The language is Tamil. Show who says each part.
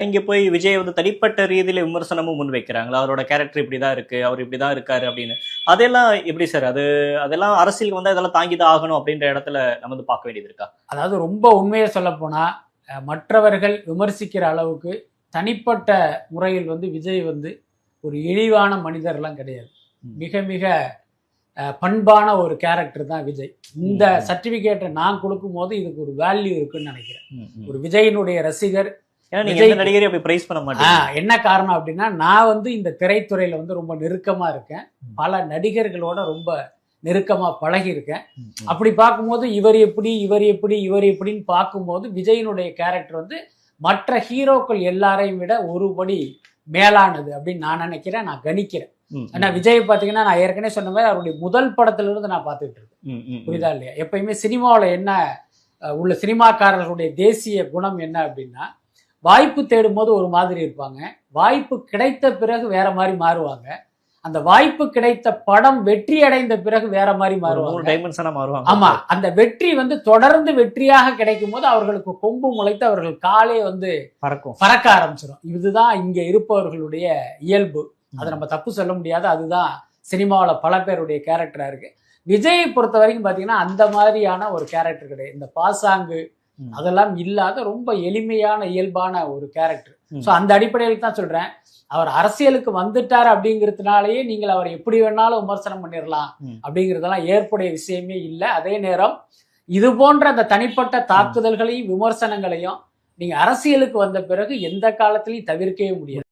Speaker 1: இங்க போய் விஜய் வந்து தனிப்பட்ட ரீதியில விமர்சனமும் முன் வைக்கிறாங்களா அவரோட கேரக்டர் இப்படிதான் இருக்கு அவர் இப்படிதான் இருக்காரு அப்படின்னு. அதெல்லாம் எப்படி சார் அது அதெல்லாம் அரசியலுக்கு வந்தா இதெல்லாம் தாங்கிதான் ஆகணும் அப்படின்ற இடத்துல நம்ம வந்து பார்க்க வேண்டியது இருக்கா?
Speaker 2: அதாவது ரொம்ப உண்மையை சொல்ல போனா அஹ், மற்றவர்கள் விமர்சிக்கிற அளவுக்கு தனிப்பட்ட முறையில் வந்து விஜய் வந்து ஒரு இழிவான மனிதர்லாம் கிடையாது. மிக மிக பண்பான ஒரு கேரக்டர் தான் விஜய். இந்த
Speaker 1: ம்.
Speaker 2: சர்டிபிகேட்டை நான் கொடுக்கும் போது இதுக்கு ஒரு வேல்யூ இருக்குன்னு நினைக்கிறேன். ஒரு விஜயினுடைய ரசிகர்
Speaker 1: ஏன்னா நீங்க
Speaker 2: விஜய்
Speaker 1: எந்த நடிகரையும் அப்படி பிரைஸ் பண்ண
Speaker 2: என்ன காரணம் அப்படின்னா நான் வந்து இந்த திரைத்துறையில வந்து ரொம்ப நெருக்கமா இருக்கேன். பல நடிகர்களோட ரொம்ப நெருக்கமா பழகி இருக்கேன். அப்படி பார்க்கும்போது இவர் எப்படி இவர் எப்படி இவர் எப்படின்னு பார்க்கும்போது விஜயினுடைய கேரக்டர் வந்து மற்ற ஹீரோக்கள் எல்லாரையும் விட ஒருபடி மேலானது அப்படின்னு நான் நினைக்கிறேன் நான் கணிக்கிறேன். ஏன்னா விஜய் பார்த்தீங்கன்னா நான் ஏற்கனவே சொன்ன மாதிரி அவருடைய முதல் படத்துல இருந்து நான் பார்த்துட்டு இருக்கேன். புரியுதா இல்லையா எப்பயுமே சினிமாவில் என்ன உள்ள சினிமாக்காரர்களுடைய தேசிய குணம் என்ன அப்படின்னா வாய்ப்பு தேடும் போது ஒரு மாதிரி இருப்பாங்க. வாய்ப்பு கிடைத்த பிறகு வேற மாதிரி மாறுவாங்க. அந்த வாய்ப்பு கிடைத்த படம் வெற்றி அடைந்த பிறகு வேற மாதிரி மாறுவாங்க.
Speaker 1: டைமென்ஷனா மாறுவாங்க.
Speaker 2: ஆமா அந்த வெற்றி வந்து தொடர்ந்து வெற்றியாக கிடைக்கும் போது அவர்களுக்கு கொம்பு முளைத்து அவர்கள் காலே வந்து
Speaker 1: பறக்கும்.
Speaker 2: பறக்க ஆரம்பிச்சிடும் இதுதான் இங்க இருப்பவர்களுடைய இயல்பு. அதை நம்ம தப்பு சொல்ல முடியாது. அதுதான் சினிமாவில் பல பேருடைய கேரக்டரா இருக்கு. விஜயை பொறுத்த வரைக்கும் பாத்தீங்கன்னா அந்த மாதிரியான ஒரு கேரக்டர் கிடையாது. இந்த பாசாங்கு. அதெல்லாம் இல்லாத ரொம்ப எளிமையான இயல்பான ஒரு கேரக்டர். ஸோ அந்த அடிப்படையில் தான் சொல்றேன். அவர் அரசியலுக்கு வந்துட்டார் அப்படிங்கிறதுனாலயே நீங்கள் அவர் எப்படி வேணாலும் விமர்சனம் பண்ணிடலாம். அப்படிங்கிறதெல்லாம் ஏற்புடைய விஷயமே இல்லை. அதே நேரம் இது போன்ற அந்த தனிப்பட்ட தாக்குதல்களையும் விமர்சனங்களையும் நீங்க அரசியலுக்கு வந்த பிறகு எந்த காலத்திலையும் தவிர்க்கவே முடியாது.